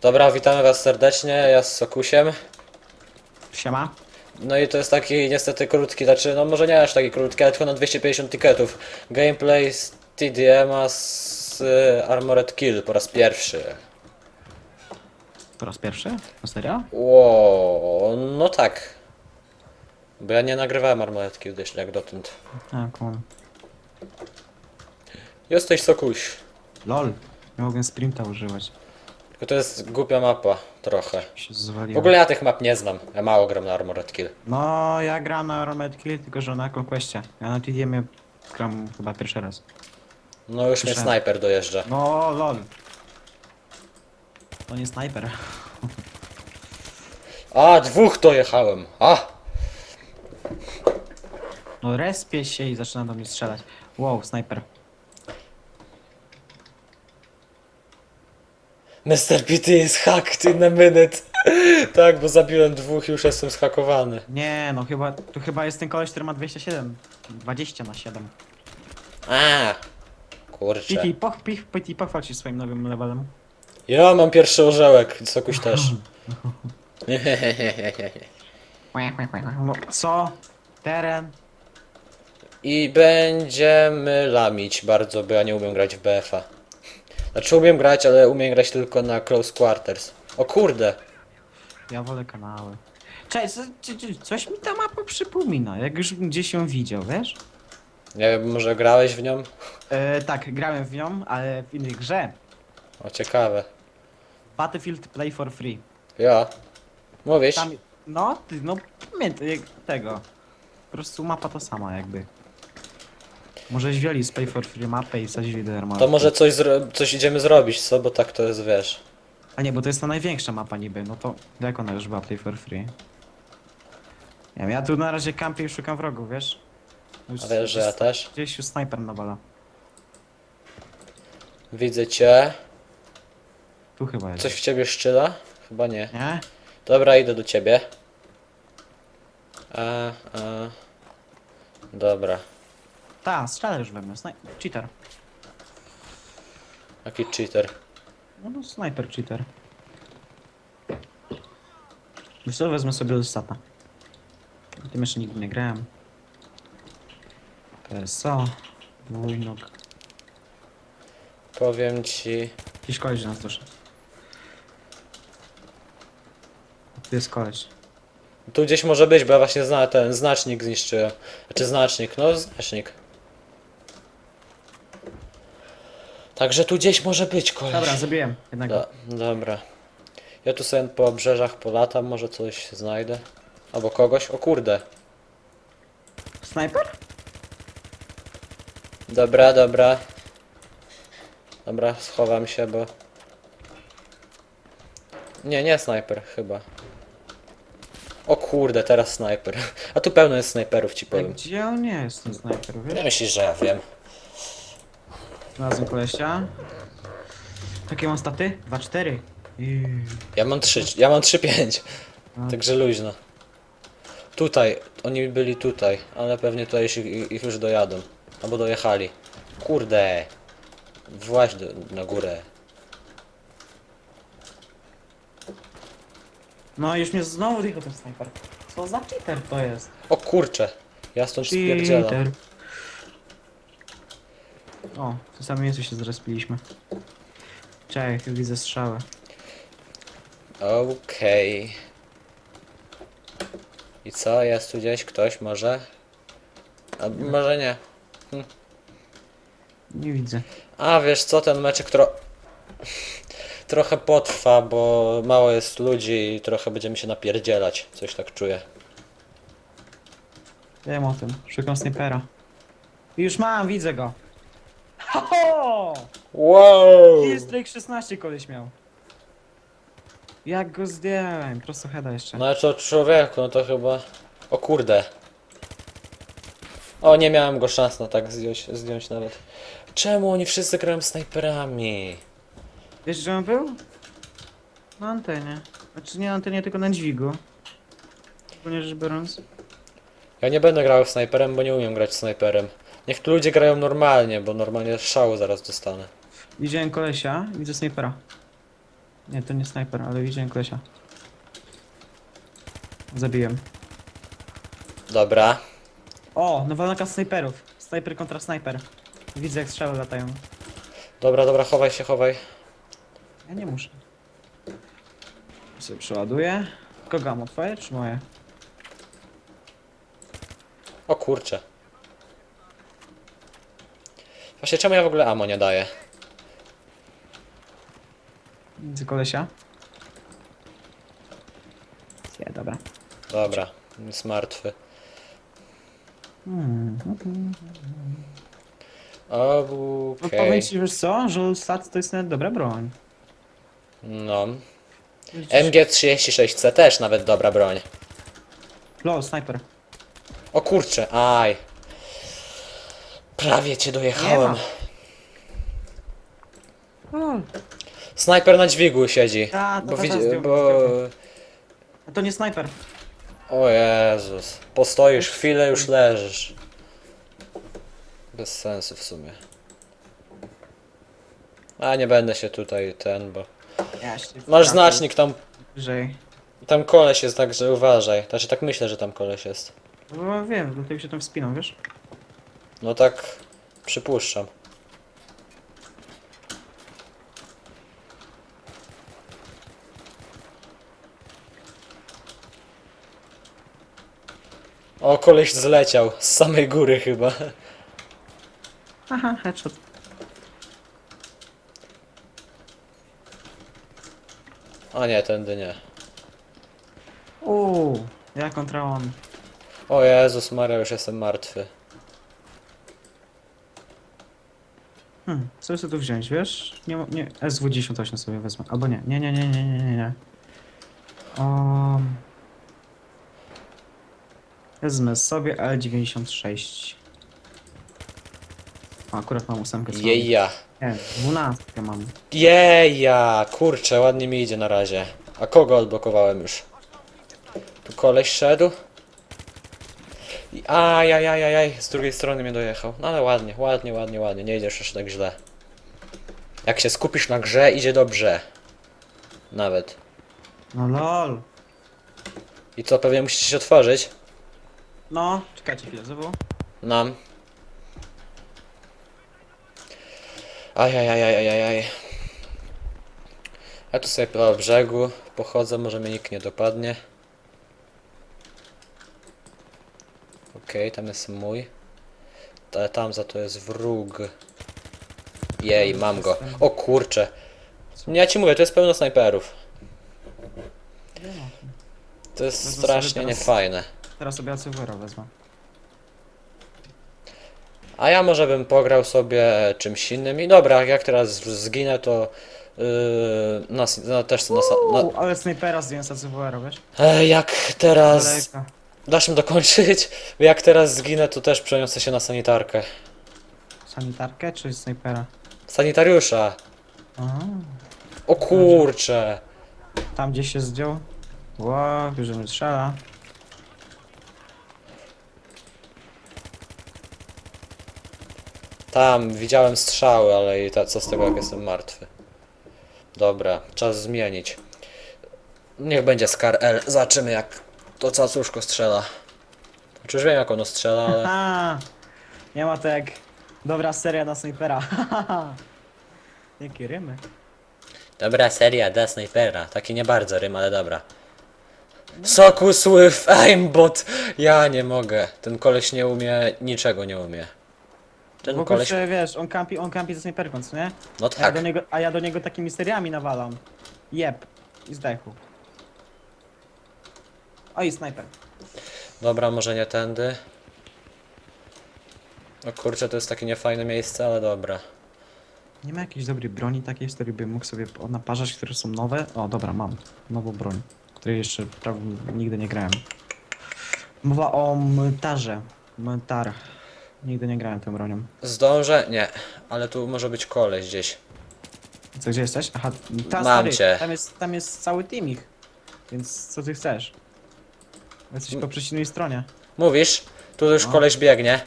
Dobra, witamy was serdecznie, ja z Sokusiem. Siema. No i to jest taki niestety krótki, znaczy no może nie aż taki krótki, ale tylko na 250 tiketów. Gameplay z TDM-a z y, Armored Kill po raz pierwszy. Po raz pierwszy? Na serio? Ło, no tak. Bo ja nie nagrywałem Armored Kill jeszcze jak dotąd. A, cool. Jesteś Sokuś. LOL. Nie mogłem sprinta używać. Tylko to jest głupia mapa, trochę. Się zwaliłem. W ogóle ja tych map nie znam, ja mało gram na Armored Kill. No, ja gram na Armored Kill, tylko że na Conquestie. Ja na TDM gram chyba pierwszy raz. No już mnie Słyszałem. snajper dojeżdża. No, LOL. To nie snajper. A, dwóch dojechałem. A! No, respię się i zaczyna do mnie strzelać. Wow, snajper. Mr. PT is hacked in a minute. tak, bo zabiłem dwóch i już jestem zhakowany. Nie, no chyba, tu chyba jest ten koleś, który ma 27. 20 na 7. A, kurczę. Piti, poch, pich, piti, pochwal się swoim nowym levelem. Ja mam pierwszy orzełek, Sokuś też. No, co? Teren? I będziemy lamić bardzo, bo ja nie umiem grać w BF-a. Znaczy umiem grać, ale umiem grać tylko na close quarters. O kurde. Ja wolę kanały. Cześć, co, co, co, coś mi ta mapa przypomina, jak już gdzieś ją widział, wiesz? Nie wiem, może grałeś w nią? E, tak, grałem w nią, ale w innej grze. O, ciekawe. Battlefield Play for Free. Ja. Mówisz? Tam, no, ty, no, pamiętaj jak tego. Po prostu mapa ta sama jakby. Może wzięli z Play for Free mapę i wsadzili do armory. To może coś, zro- coś idziemy zrobić, co? Bo tak to jest, wiesz. A nie, bo to jest ta największa mapa niby, no to jak ona już była Play for Free? Nie wiem, ja tu na razie kampię i szukam wrogów, wiesz? Już, A wiesz, że ja też? Gdzieś już snajper nawala. Widzę cię. Tu chyba jest. Coś w ciebie szczyla? Chyba nie. Nie? Dobra, idę do ciebie. A, a. Dobra. Ta, strzela już we mnie. Snaj cheater. Jaki cheater. No, no sniper cheater. Wiesz co, wezmę sobie Lysata. Tym jeszcze nigdy nie grałem. PSO. Dwójnok. Powiem ci. Jakiś koleś do nas doszedł. Tu jest koleś. Tu gdzieś może być, bo ja właśnie zna ten znacznik zniszczyłem. Znaczy znacznik, no znacznik. Także tu gdzieś może być koleś. Dobra, zabiłem jednego. Do, dobra. Ja tu sobie po obrzeżach polatam, może coś znajdę. Albo kogoś. O kurde. Snajper? Dobra, dobra. Dobra, schowam się, bo... Nie, nie snajper, chyba. O kurde, teraz snajper. A tu pełno jest snajperów, ci powiem. Gdzie on nie jest ten snajper, Nie wiesz? myślisz, że ja wiem. Znalazłem kolesia. Jakie mam staty? 2-4. I... Ja mam 3, ja mam 3-5. A. Także luźno. Tutaj, oni byli tutaj, ale pewnie tutaj ich, ich już dojadą. Albo dojechali. Kurde. Właź do, na górę. No już mnie znowu tylko ten snajper. Co za cheater to jest? O kurcze. Ja stąd spierdzielam. O, w tym samym miejscu się zrespiliśmy. Czekaj, widzę strzałę. Okej. I co? Jest tu gdzieś ktoś może? A może nie. Nie widzę. A wiesz co, ten meczek tro... trochę potrwa, bo mało jest ludzi i trochę będziemy się napierdzielać. Coś tak czuję. Wiem o tym. Szukam snajpera. Już mam, widzę go. Ho! Wow! Jest Drake 16 koleś miał. Jak go zdjąłem? Prosto heada jeszcze. No ale to człowieku, no to chyba... O kurde. O, nie miałem go szans na tak zdjąć, zdjąć nawet. Czemu oni wszyscy grają snajperami? Wiesz gdzie on był? Na antenie. Znaczy nie na antenie, tylko na dźwigu. Ogólnie rzecz biorąc. Ja nie będę grał snajperem, bo nie umiem grać snajperem. Niech tu ludzie grają normalnie, bo normalnie szału zaraz dostanę. Widziałem kolesia, widzę snajpera. Nie, to nie snajper, ale widziałem kolesia. Zabiłem. Dobra. O, nowa walka snajperów. Snajper kontra snajper. Widzę jak strzały latają. Dobra, dobra, chowaj się, chowaj. Ja nie muszę. Sobie przeładuję. Kogo mam twoje czy moje? O kurcze. Właśnie czemu ja w ogóle amo nie daję? Widzę kolesia. Nie, dobra. Dobra, jest martwy. Hmm. No Okej. powiem ci, wiesz co, że stat to jest nawet dobra broń. No. MG36C też nawet dobra broń. Lol, snajper. O kurcze, aj. Prawie cię dojechałem. Lol. Snajper na dźwigu siedzi. Ta, ta, Bo widzi, zdjął, bo... A to nie snajper. O Jezus. Postoisz chwilę, już leżysz. Bez sensu w sumie. A nie będę się tutaj ten, bo... Ja się Masz znacznik, tam, Wyżej. tam koleś jest, także uważaj. Znaczy tak myślę, że tam koleś jest. No wiem, dlatego się tam wspinam, wiesz? No tak przypuszczam. O, koleś zleciał z samej góry chyba. Aha, headshot. O nie, tędy nie. Uuu, ja kontra on. O Jezus Maria, już jestem martwy. Hmm, co sobie tu wziąć, wiesz? Nie, nie, SW-10 sobie wezmę. Albo nie, nie, nie, nie, nie, nie, nie, nie. Um, wezmę sobie L96. O, akurat mam ósemkę. co. Jeja. Nie, 12 mam. Jeja, kurczę, ładnie mi idzie na razie. A kogo odblokowałem już? Tu koleś szedł? I- Ajajajajaj, z drugiej strony mnie dojechał. No ale ładnie, ładnie, ładnie, ładnie, nie idziesz jeszcze tak źle. Jak się skupisz na grze, idzie dobrze. Nawet. No lol. I co, pewnie musicie się otworzyć? No, czekajcie chwilę, znowu. Nam. Ajajajajajaj. Ja tu sobie po brzegu pochodzę, może mnie nikt nie dopadnie. Okej, tam jest mój. Ale tam za to jest wróg. Jej, mam go. O kurcze. Nie, ja ci mówię, to jest pełno snajperów. To jest No sobie strasznie teraz- niefajne. Teraz sobie ACWR wezmę. A ja może bym pograł sobie czymś innym i dobra, jak teraz zginę to yy, nas, no, też nas, no, Uuu, ale snajpera zdjąłem z ACWR, wiesz? e, jak teraz Daleka. Dasz mi dokończyć, jak teraz zginę to też przeniosę się na sanitarkę. Sanitarkę czy snajpera? Sanitariusza. Aha. O kurcze. Tam gdzie się zdjął. Ło, bierzemy strzela. Tam widziałem strzały, ale i ta, co z tego jak jestem martwy. Dobra, czas zmienić. Niech będzie Scar L. Zobaczymy jak to cacuszko strzela. Znaczy już wiem jak ono strzela, ale... Ha! Nie ma to jak dobra seria na snajpera. Jakie rymy. Dobra seria da snajpera. Taki nie bardzo rym, ale dobra. Sokus with aimbot! Ja nie mogę. Ten koleś nie umie, niczego nie umie. Ten Bo koleś... kurczę, wiesz, on kampi, on kampi ze snajperką, co nie? No A ja, tak. do niego, a ja do niego takimi seriami nawalam. Jeb. I zdechł. O i snajper. Dobra, może nie tędy. O kurczę, to jest takie niefajne miejsce, ale dobra. Nie ma jakiejś dobrej broni takiej, z której bym mógł sobie naparzać, które są nowe? O, dobra, mam. Nową broń, której jeszcze prawie nigdy nie grałem. Mowa o mtarze. Mtar. Nigdy nie grałem tą bronią. Zdążę? Nie. Ale tu może być koleś gdzieś. Co, gdzie jesteś? Aha, ta, Mam stary, cię. Tam jest, tam jest cały team ich. Więc co ty chcesz? Jesteś po przeciwnej stronie. Mówisz? Tu już No. koleś biegnie.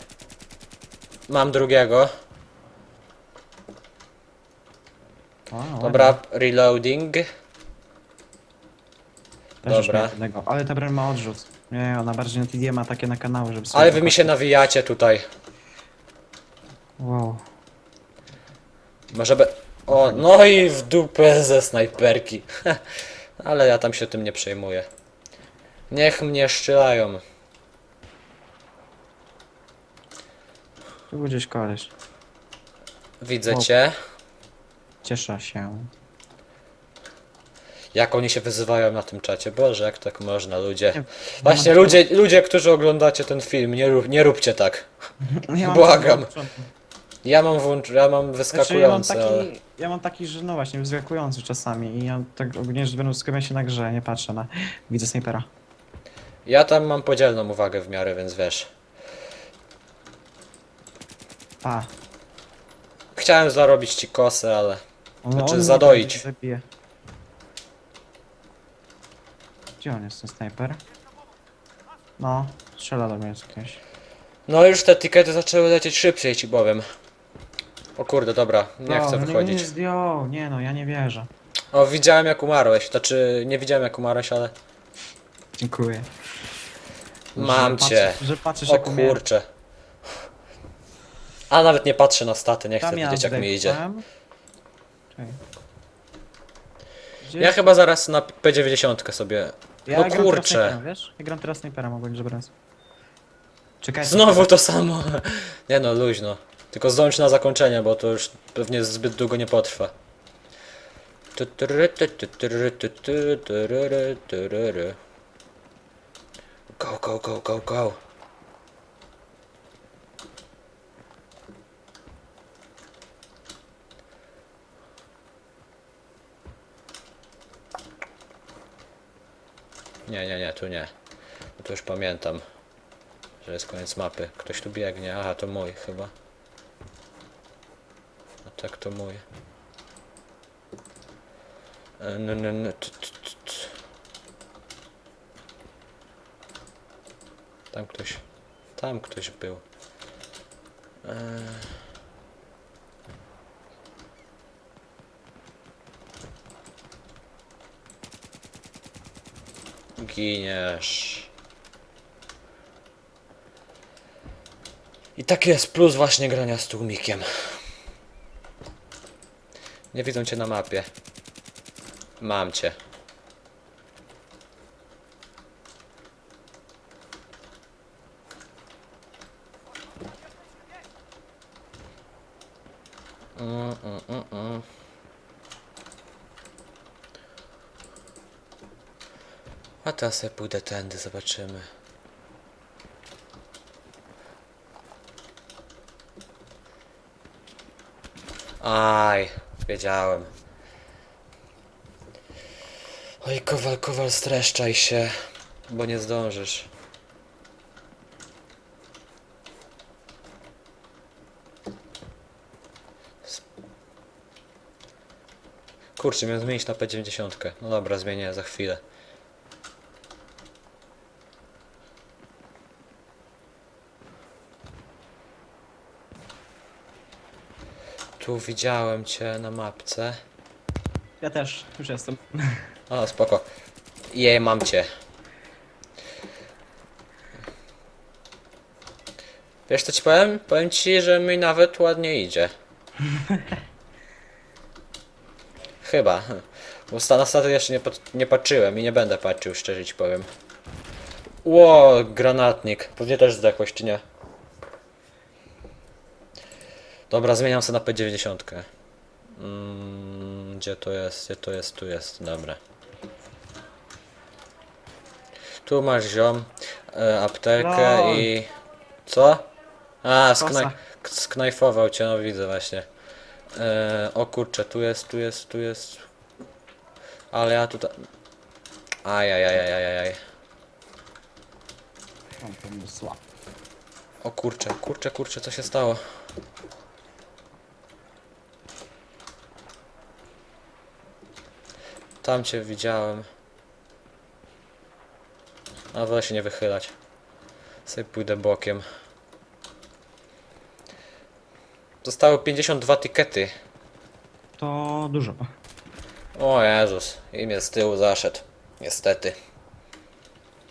Mam drugiego. O, ładnie. Dobra, reloading. Też już Dobra. miałem jednego. Ale ta broń ma odrzut. Nie, ona bardziej na TD ma takie na kanały, żeby sobie... Ale wy mi się nawijacie tutaj. Wow. Może be... O, no i w dupę ze snajperki. Ale ja tam się tym nie przejmuję. Niech mnie strzelają. Tu był gdzieś koleś. Widzę O. cię. Cieszę się. Jak oni się wyzywają na tym czacie. Boże, jak tak można, ludzie. Nie, Właśnie ludzie, ludzie, którzy oglądacie ten film, nie, rób, nie róbcie tak. Ja mam Błagam. Ja mam włącz... ja mam Znaczy, ja mam wyskakujące, taki, ale... ja mam taki, że no właśnie, wyskakujący czasami i ja tak ogólnie rzecz biorąc skupiam się na grze, nie patrzę na... Widzę snajpera. Ja tam mam podzielną uwagę w miarę, więc wiesz. A. Chciałem zarobić ci kosę, ale... On, Znaczy, on mnie zadoić. Zabije. Gdzie on jest, ten snajper? No, strzela do mnie z jakiegoś. No już te tikety zaczęły lecieć szybciej, ci powiem. O kurde, dobra, nie No, chcę no wychodzić. Nie zdjął, nie no, ja nie wierzę. O, widziałem jak umarłeś. Znaczy, nie widziałem jak umarłeś, ale... Dziękuję. Mam że cię. Patrzysz, że patrzysz O jak kurcze. A nawet nie patrzę na staty, nie chcę Tam ja widzieć jak mi idzie. zdechłem. Czekaj. Gdzie Ja chyba zaraz na P90 sobie... Ja no gram teraz kurczę. snajperem, wiesz? Ja gram teraz snajperem ogólnie, żeby raz. Czekaj. Znowu to samo. Nie no, luźno. Tylko zdąż na zakończenie, bo to już pewnie zbyt długo nie potrwa. Go, go, go, go, go. Nie, nie, nie, tu nie. Bo to już pamiętam, że jest koniec mapy. Ktoś tu biegnie. Aha, to mój chyba. A tak, to mój. E, n- n- Tam ktoś. Tam ktoś był. E. Giniesz. I tak jest plus właśnie grania z tłumikiem. Nie widzą cię na mapie. Mam cię. Mm, mm, mm, mm. A teraz sobie pójdę tędy, zobaczymy. Aj, wiedziałem. Oj, kowal, kowal, streszczaj się, bo nie zdążysz. Kurczę, miałem zmienić na P90. No dobra, zmienię za chwilę. Tu widziałem cię na mapce. Ja też, już jestem. O, spoko. Je, mam cię. Wiesz co ci powiem? Powiem ci, że mi nawet ładnie idzie. Chyba. Bo sta- na staty jeszcze nie, pat- nie patrzyłem i nie będę patrzył, szczerze ci powiem. Ło, granatnik. Pewnie też zdechłeś, czy nie? Dobra, zmieniam sobie na P90. Mm, gdzie to jest? Gdzie to jest? Tu jest, dobra. Tu masz ziom, e, aptekę Lol. i... Co? A, k- sknajfował cię, no widzę właśnie. E, o kurczę, tu jest, tu jest, tu jest... Ale ja tutaj... Ajajajajajaj. Mam pomysła. O kurczę, kurczę, kurczę, co się stało? Tam cię widziałem. A wolę się nie wychylać. Sobie pójdę bokiem. Zostały 52 tikety. To dużo. O Jezus, i mnie z tyłu zaszedł. Niestety.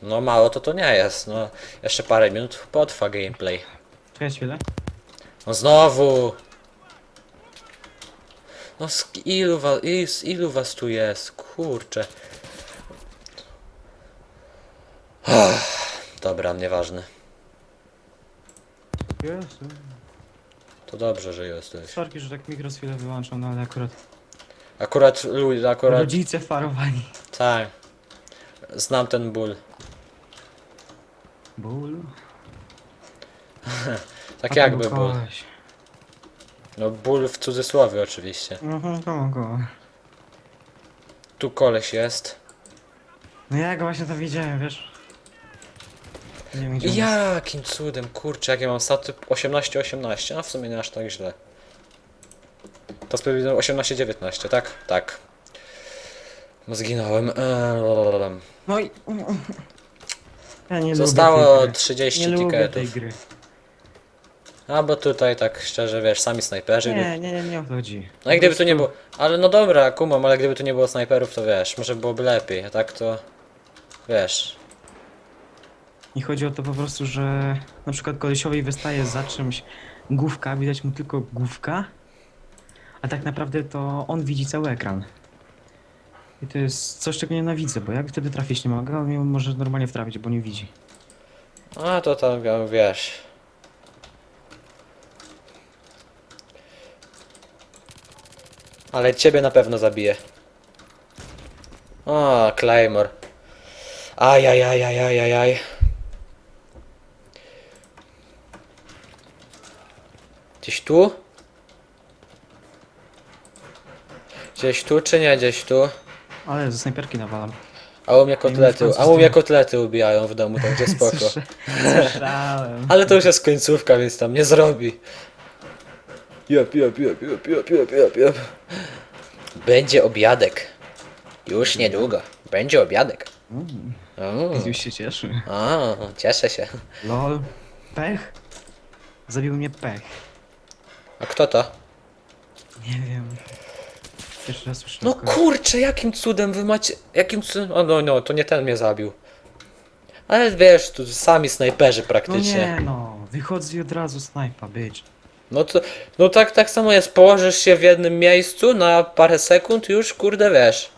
No mało to to nie jest, no. Jeszcze parę minut potrwa gameplay. Czekaj chwilę. No znowu! No z ilu, wa, i- z ilu was tu jest? Kurczę. Dobra, nieważne. Jezu. To dobrze, że jesteś. Sorki, że tak mikro z chwilę wyłączam, no ale akurat Akurat ludzie, akurat... rodzice farowani. Tak. Znam ten ból. Ból. Tak jakby ból. kogoś. No ból w cudzysłowie oczywiście. Mhm, kogo? Tu koleś jest. No ja go właśnie to widziałem, wiesz? Nie wiem gdzie on jest. Jakim cudem, kurczę, jakie mam staty 18-18, a w sumie nie aż tak źle. To sprawiedliwe 18-19, tak? Tak. No zginąłem. Eee, lalalala. No i... Ja nie Zostało lubię tej gry. 30 Nie lubię tej tiketów. gry. A bo tutaj tak szczerze wiesz, sami snajperzy. Nie, nie, nie, nie o to chodzi. No i gdyby tu nie było. Ale no dobra, kumam, ale gdyby tu nie było snajperów, to wiesz, może byłoby lepiej, a tak to. Wiesz. Nie chodzi o to po prostu, że na przykład kolesiowi wystaje za czymś główka, widać mu tylko główka, a tak naprawdę to on widzi cały ekran. I to jest coś, czego nienawidzę, bo jak wtedy trafić nie mogę, on mnie może normalnie wtrafić, bo nie widzi. A to tam wiesz. Ale ciebie na pewno zabije. O, Claymore. Ajajajajajajaj. Gdzieś tu? Gdzieś tu czy nie gdzieś tu? Ale ze snajperki nawalam. A u mnie kotlety, a u mnie kotlety ubijają w domu, także spoko. Słysza- Słyszałem. Ale to już jest końcówka, więc tam nie zrobi. Jop, jop, jop, jop, jop, jop, jop, jop. Będzie obiadek. Już niedługo. Będzie obiadek. Mm, O, już się cieszy. o, cieszę się. Lol. Pech? Zabił mnie pech. A kto to? Nie wiem. Pierwszy raz słyszę. No kurczę, jakim cudem wy macie... Jakim cudem... O no, no, to nie ten mnie zabił. Ale wiesz, tu sami snajperzy No praktycznie. nie no, wychodzi od razu snajpa, bitch. No to, no tak, tak samo jest, położysz się w jednym miejscu na parę sekund już, kurde, wiesz.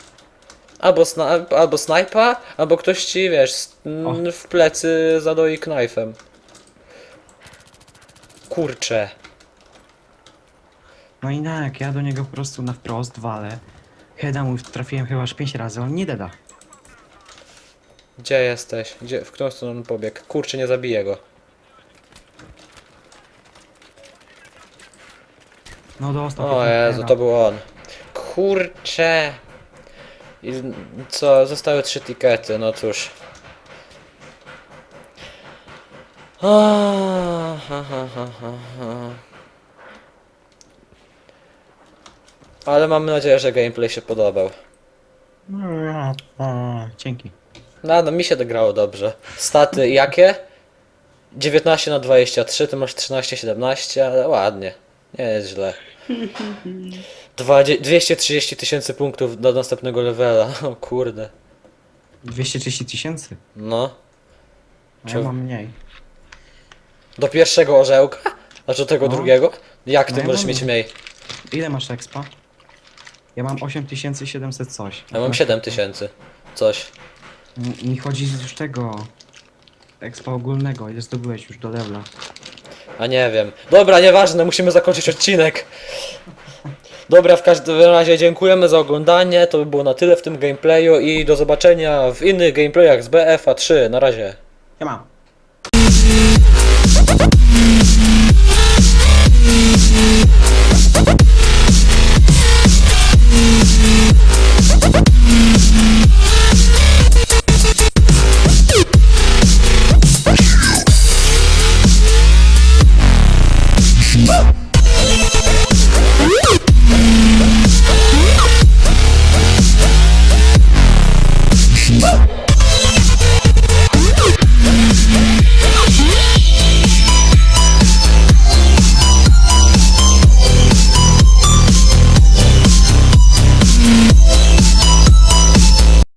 Albo, sna albo snajpa, albo ktoś ci, wiesz, w plecy zadoi knajfem. Kurczę. No i tak, ja do niego po prostu na wprost walę. Heada mu trafiłem chyba aż 5 razy, on nie deda. Gdzie jesteś? Gdzie, w którą stronę on pobiegł? Kurczę, nie zabiję go. No dostał. O Jezu, heada. to był on. Kurczę. I co, zostały trzy tikety, no cóż. Ha, ha, ha, ha, ha. Ale mam nadzieję, że gameplay się podobał. Dzięki. No, no mi się dograło dobrze. Staty jakie? 19 na 23, ty masz 13, 17, ale ładnie. Nie jest źle. Dwadzie- 230 tysięcy punktów do następnego levela. O kurde. 230 tysięcy? No. A Czy- ja mam mniej. Do pierwszego orzełka? A do tego No. drugiego? Jak ty No ja możesz mam- mieć mniej? Ile masz expa? Ja mam 8700 coś. Ja mam 7000. Coś. Mi- Mi chodzi już tego... Expa ogólnego, ile zdobyłeś już do levela. A nie wiem. Dobra, nieważne, musimy zakończyć odcinek. Dobra, w każdym razie dziękujemy za oglądanie. To by było na tyle w tym gameplayu i do zobaczenia w innych gameplayach z BFA 3. Na razie. Mam.